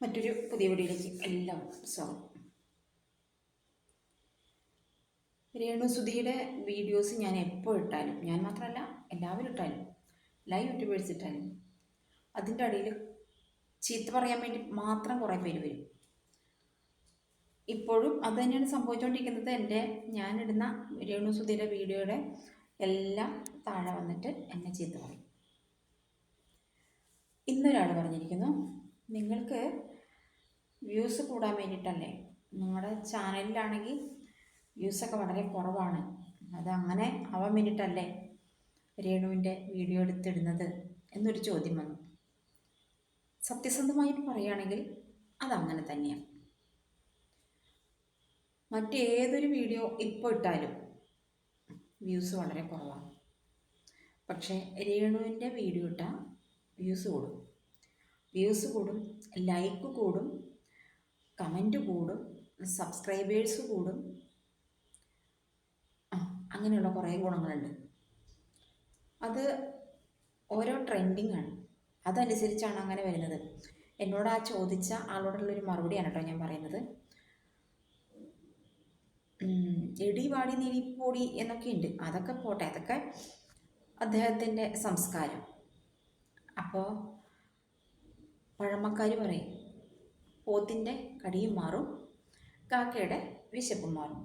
മറ്റൊരു പുതിയ വീഡിയോയിലേക്ക് എല്ലാം സ്വാഗതം. രേണുസുധിയുടെ വീഡിയോസ് ഞാൻ എപ്പോൾ ഇട്ടാലും ഞാൻ മാത്രമല്ല എല്ലാവരും ഇട്ടാലും എല്ലാ യൂട്യൂബേഴ്സ് ഇട്ടാലും അതിന്റെ അടിയിൽ ചീത്ത പറയാൻ വേണ്ടി മാത്രം കുറേ പേര് വരും. ഇപ്പോഴും അത് തന്നെയാണ് സംഭവിച്ചുകൊണ്ടിരിക്കുന്നത് എന്റെ ഞാനിടുന്ന രേണുസുധിയുടെ വീഡിയോയുടെ എല്ലാം താഴെ വന്നിട്ട് എന്നെ ചീത്ത പറയും. ഇന്നൊരാൾ പറഞ്ഞിരിക്കുന്നു നിങ്ങൾക്ക് വ്യൂസ് കൂടാൻ വേണ്ടിയിട്ടല്ലേ? നിങ്ങളുടെ ചാനലിലാണെങ്കിൽ വ്യൂസൊക്കെ വളരെ കുറവാണ്. അതങ്ങനെ ആവാൻ വേണ്ടിയിട്ടല്ലേ രേണുവിന്റെ വീഡിയോ എടുത്തിടുന്നത് എന്നൊരു ചോദ്യം വന്നു. സത്യസന്ധമായിട്ട് പറയുകയാണെങ്കിൽ അതങ്ങനെ തന്നെയാണ് മറ്റേതൊരു വീഡിയോ ഇപ്പോൾ ഇട്ടാലും വ്യൂസ് വളരെ കുറവാണ് പക്ഷേ രേണുവിന്റെ വീഡിയോ ഇട്ടാൽ വ്യൂസ് കൂടും. വ്യൂസ് കൂടും ലൈക്ക് കൂടും കമന്റ് കൂടും സബ്സ്ക്രൈബേഴ്സ് കൂടും. അങ്ങനെയുള്ള കുറേ ഗുണങ്ങളുണ്ട്. അത് ഓരോ ട്രെൻഡിങ് ആണ്. അതനുസരിച്ചാണ് അങ്ങനെ വരുന്നത്. എന്നോട് ആ ചോദിച്ച ആളോടുള്ളൊരു മറുപടിയാണ് കേട്ടോ ഞാൻ പറയുന്നത്. എടി വാടി നീടി പൊടി എന്നൊക്കെ ഉണ്ട്. അതൊക്കെ പോട്ടെ അതൊക്കെ അദ്ദേഹത്തിന്റെ സംസ്കാരം. അപ്പോൾ പഴമക്കാർ പറയും പോത്തിന്റെ കടിയും മാറും കാക്കയുടെ വിശപ്പും മാറും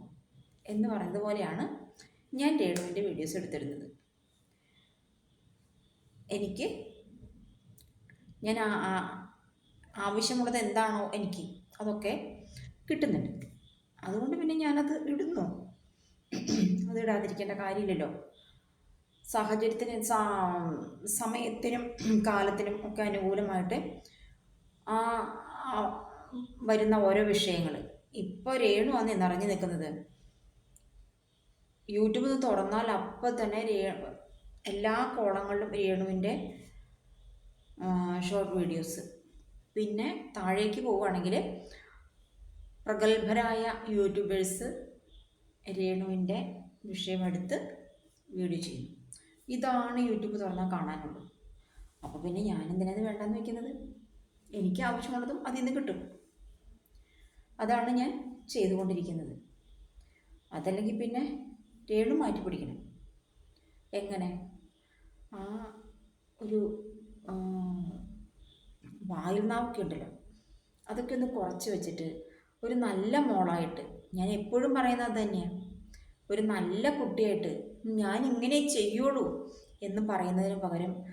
എന്ന് പറയുന്നത് പോലെയാണ് ഞാൻ രേണുവിന്റെ വീഡിയോസ് എടുത്തിരുന്നത്. എനിക്ക് ഞാൻ ആവശ്യമുള്ളത് എന്താണോ എനിക്ക് അതൊക്കെ കിട്ടുന്നുണ്ട്. അതുകൊണ്ട് പിന്നെ ഞാനത് ഇടുന്നു. അത് ഇടാതിരിക്കേണ്ട കാര്യമില്ലല്ലോ. സാഹചര്യത്തിന് സമയത്തിനും കാലത്തിനും ഒക്കെ അനുകൂലമായിട്ട് വരുന്ന ഓരോ വിഷയങ്ങൾ ഇപ്പോൾ രേണു ആണ് നിറഞ്ഞു നിൽക്കുന്നത് യൂട്യൂബ് തുറന്നാൽ അപ്പം തന്നെ എല്ലാ കോളങ്ങളിലും രേണുവിന്റെ ഷോർട്ട് വീഡിയോസ് പിന്നെ താഴേക്ക് പോവുകയാണെങ്കിൽ പ്രഗത്ഭരായ യൂട്യൂബേഴ്സ് രേണുവിന്റെ വിഷയമെടുത്ത് വീഡിയോ ചെയ്യുന്നു. ഇതാണ് യൂട്യൂബ് തുറന്നാൽ കാണാനുള്ളൂ അപ്പോൾ പിന്നെ ഞാനെന്തിനാണ് വേണ്ടെന്ന് വെക്കുന്നത്? എനിക്ക് ആവശ്യമുള്ളതും അതിൽ നിന്ന് കിട്ടും. അതാണ് ഞാൻ ചെയ്തുകൊണ്ടിരിക്കുന്നത്. അതല്ലെങ്കിൽ പിന്നെ രേണു മാറ്റി പിടിക്കണം. എങ്ങനെ? ആ ഒരു വായിൽ നാവൊക്കെ ഉണ്ടല്ലോ. അതൊക്കെ ഒന്ന് കുറച്ച് വെച്ചിട്ട് ഒരു നല്ല മോളായിട്ട് ഞാൻ എപ്പോഴും പറയുന്നത് തന്നെയാണ് ഒരു നല്ല കുട്ടിയായിട്ട് ഞാൻ ഇങ്ങനെ ചെയ്യുള്ളൂ എന്ന് പറയുന്നതിന് പകരം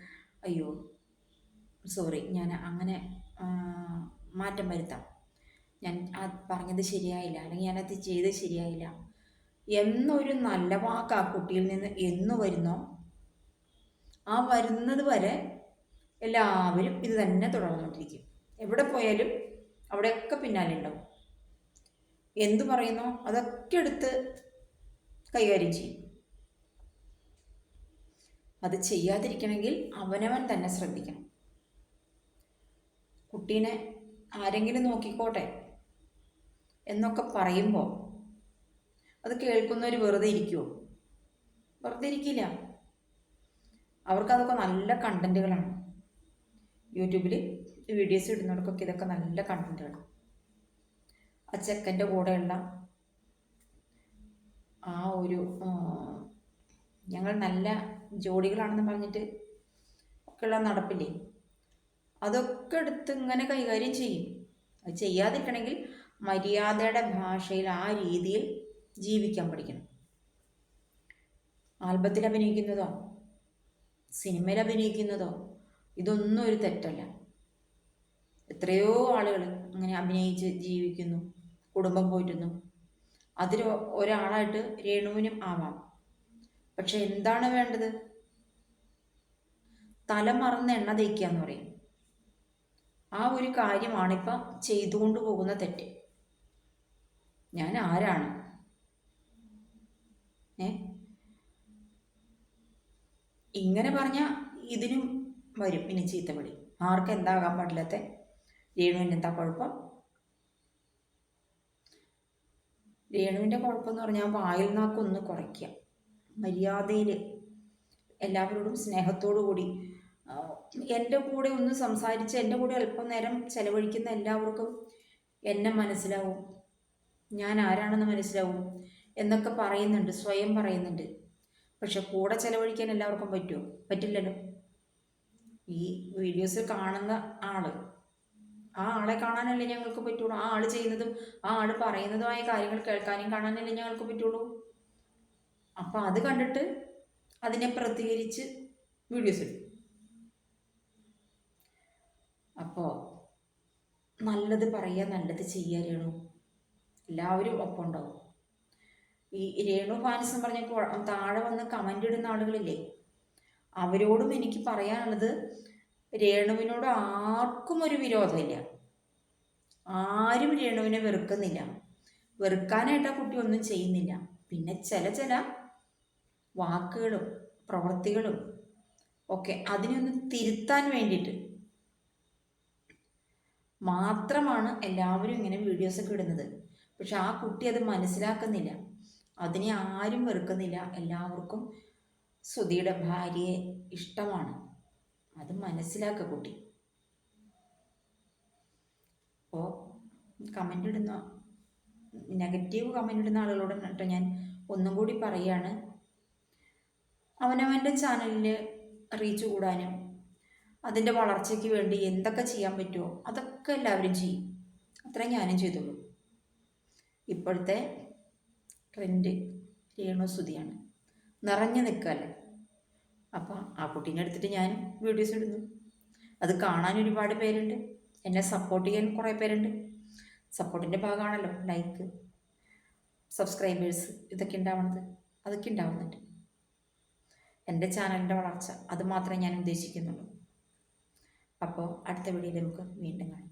അയ്യോ സോറി ഞാൻ അങ്ങനെ മാറ്റം വരുത്താം. ഞാൻ പറഞ്ഞത് ശരിയായില്ല. അല്ലെങ്കിൽ ഞാനത് ചെയ്ത് ശരിയായില്ല. എന്നൊരു നല്ല വാക്ക് ആ കുട്ടിയിൽ നിന്ന് എന്ന് വരുന്നോ? ആ വരുന്നത് വരെ എല്ലാവരും ഇത് തന്നെ തുടർന്നുകൊണ്ടിരിക്കും. എവിടെ പോയാലും അവിടെയൊക്കെ പിന്നാലെ ഉണ്ടാവും. എന്തു പറയുന്നു? അതൊക്കെ എടുത്ത് കൈകാര്യം ചെയ്യും. അത് ചെയ്യാതിരിക്കണമെങ്കിൽ അവനവൻ തന്നെ ശ്രദ്ധിക്കണം. കുട്ടീനെ ആരെങ്കിലും നോക്കിക്കോട്ടെ എന്നൊക്കെ പറയുമ്പോൾ അത് കേൾക്കുന്നവർ വെറുതെ ഇരിക്കുമോ വെറുതെ ഇരിക്കില്ല. അവർക്കതൊക്കെ നല്ല കണ്ടന്റുകളാണ് യൂട്യൂബിൽ വീഡിയോസ് ഇടുന്നവർക്കൊക്കെ ഇതൊക്കെ നല്ല കണ്ടന്റുകളാണ് ആ ചെക്കന്റെ കൂടെയുള്ള ആ ഒരു ഞങ്ങൾ നല്ല ജോഡികളാണെന്ന് പറഞ്ഞിട്ട് ഒക്കെയുള്ള നടപ്പില്ലേ? അതൊക്കെ എടുത്ത് ഇങ്ങനെ കൈകാര്യം ചെയ്യും. അത് ചെയ്യാതിരിക്കണമെങ്കിൽ മര്യാദയുടെ ഭാഷയിൽ ആ രീതിയിൽ ജീവിക്കാൻ പഠിക്കണം. ആൽബത്തിൽ അഭിനയിക്കുന്നതോ? സിനിമയിൽ അഭിനയിക്കുന്നതോ? ഇതൊന്നും ഒരു തെറ്റല്ല. എത്രയോ ആളുകൾ അങ്ങനെ അഭിനയിച്ച് ജീവിക്കുന്നു കുടുംബം പോറ്റുന്നു. അതിൽ ഒരാളായിട്ട് രേണുവിനും ആവാം. പക്ഷെ എന്താണ് വേണ്ടത്? തല മറന്ന് എണ്ണ തേക്കുക എന്ന് പറയും. ആ ഒരു കാര്യമാണിപ്പോൾ ചെയ്തുകൊണ്ട് പോകുന്ന തെറ്റ്. ഞാൻ ആരാണ്? ഏ? ഇങ്ങനെ പറഞ്ഞ ഇതിനും വരും. ഇനി ചീത്തവിളി. ആർക്കും എന്താകാൻ പാടില്ലാത്ത രേണുവിന്റെ എന്താ കുഴപ്പം? രേണുവിന്റെ കുഴപ്പം എന്ന് പറഞ്ഞാൽ വായിൽ നാക്കൊന്ന് കുറയ്ക്കുക. മര്യാദയിൽ എല്ലാവരോടും സ്നേഹത്തോടു കൂടി എന്റെ കൂടെ ഒന്ന് സംസാരിച്ച് എന്റെ കൂടെ അല്പം നേരം ചെലവഴിക്കുന്ന എല്ലാവർക്കും എന്നെ മനസ്സിലാവും. ഞാൻ ആരാണെന്ന് മനസ്സിലാവും എന്നൊക്കെ പറയുന്നുണ്ട് സ്വയം പറയുന്നുണ്ട്. പക്ഷെ കൂടെ ചെലവഴിക്കാൻ എല്ലാവർക്കും പറ്റുമോ? പറ്റില്ലല്ലോ. ഈ വീഡിയോസ് കാണുന്ന ആൾ ആ ആളെ കാണാനല്ലേ ഞങ്ങൾക്ക് പറ്റുള്ളൂ? ആ ആൾ ചെയ്യുന്നതും ആ ആൾ പറയുന്നതുമായ കാര്യങ്ങൾ കേൾക്കാനും കാണാനല്ലേ ഞങ്ങൾക്ക് പറ്റുള്ളൂ? അപ്പം അത് കണ്ടിട്ട് അതിനെ പ്രതികരിച്ച് വീഡിയോസ് ഇടും അപ്പോൾ നല്ലത് പറയുക നല്ലത് ചെയ്യുക രേണു. എല്ലാവരും ഒപ്പം ഉണ്ടാവും ഈ രേണു ഫാൻസ് എന്ന് പറഞ്ഞ താഴെ വന്ന് കമന്റ് ഇടുന്ന ആളുകളില്ലേ അവരോടും എനിക്ക് പറയാനുള്ളത് രേണുവിനോട് ആർക്കും ഒരു വിരോധമില്ല. ആരും രേണുവിനെ വെറുക്കുന്നില്ല. വെറുക്കാനായിട്ട് ആ കുട്ടി ഒന്നും ചെയ്യുന്നില്ല. പിന്നെ ചില ചില വാക്കുകളും പ്രവൃത്തികളും ഒക്കെ അതിനെ ഒന്ന് തിരുത്താൻ വേണ്ടിയിട്ട് മാത്രമാണ് എല്ലാവരും ഇങ്ങനെ വീഡിയോസ് ഒക്കെ ഇടുന്നത്. പക്ഷെ ആ കുട്ടി അത് മനസ്സിലാക്കുന്നില്ല. അതിനെ ആരും വെറുക്കുന്നില്ല. എല്ലാവർക്കും സുധിയുടെ ഭാര്യയെ ഇഷ്ടമാണ്. അത് മനസ്സിലാക്കുക കുട്ടി. അപ്പോൾ കമന്റ് ഇടുന്ന നെഗറ്റീവ് കമന്റ് ഇടുന്ന ആളുകളോട് കേട്ടോ ഞാൻ ഒന്നും കൂടി പറയുകയാണ് അവനവന്റെ ചാനലിൽ റീച്ച് കൂടാനും അതിന്റെ വളർച്ചയ്ക്ക് വേണ്ടി എന്തൊക്കെ ചെയ്യാൻ പറ്റുമോ അതൊക്കെ എല്ലാവരും ചെയ്യും. അത്ര ഞാനും ചെയ്തുള്ളൂ. ഇപ്പോഴത്തെ ട്രെൻഡ് രേണു സുതിയാണ് നിറഞ്ഞു നിൽക്കല്ലേ? അപ്പോൾ ആ കുട്ടീനെ എടുത്തിട്ട് ഞാൻ വീഡിയോസ് ഇടുന്നു. അത് കാണാൻ ഒരുപാട് പേരുണ്ട്. എന്നെ സപ്പോർട്ട് ചെയ്യാൻ കുറേ പേരുണ്ട്. സപ്പോർട്ടിന്റെ ഭാഗമാണല്ലോ ലൈക്ക് സബ്സ്ക്രൈബേഴ്സ് ഇതൊക്കെ ഉണ്ടാവുന്നത് അതൊക്കെ ഉണ്ടാവുന്നുണ്ട്. എന്റെ ചാനലിന്റെ വളർച്ച അത് മാത്രമേ ഞാൻ ഉദ്ദേശിക്കുന്നുള്ളൂ. അപ്പോൾ അടുത്ത വീഡിയോയിൽ നമുക്ക് വീണ്ടും കാണാം.